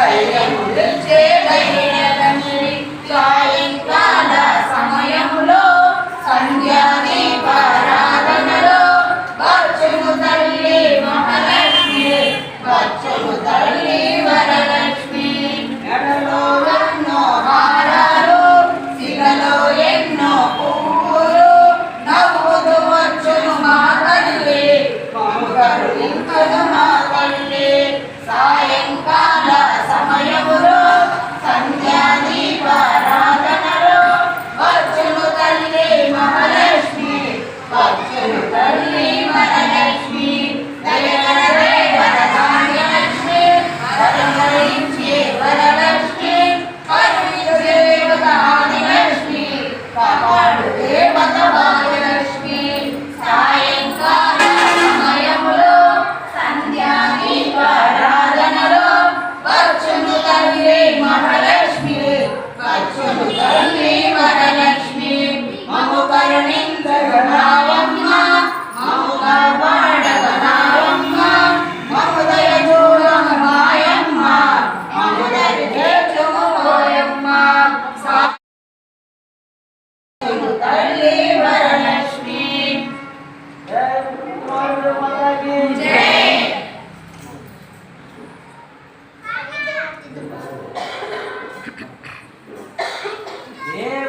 đầy gần đến chế đây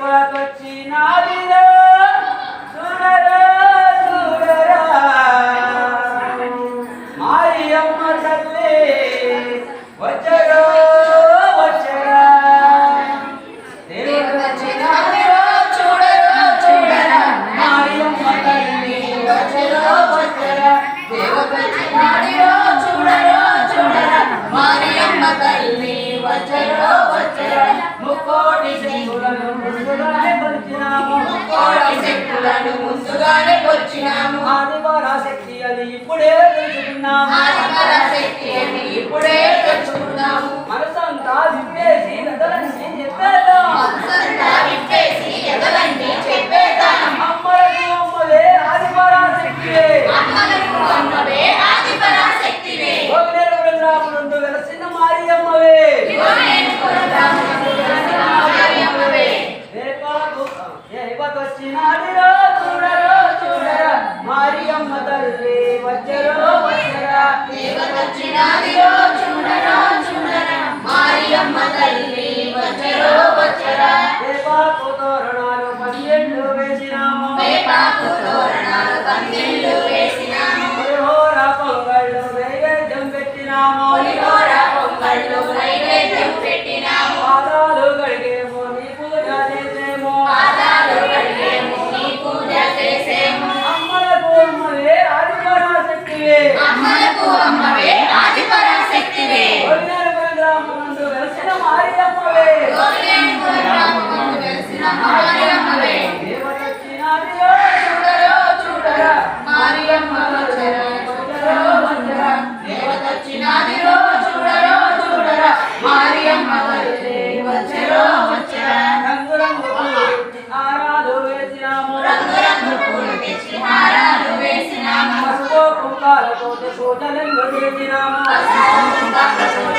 Bora, Bora. ఆదివారా శక్తి అది ఇప్పుడే తెలుసుకున్నాము. ఆదివారా శక్తి 我家那女的天啊。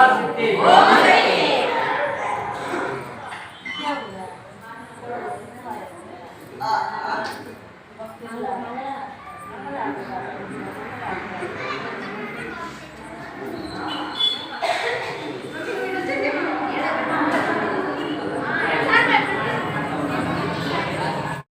University.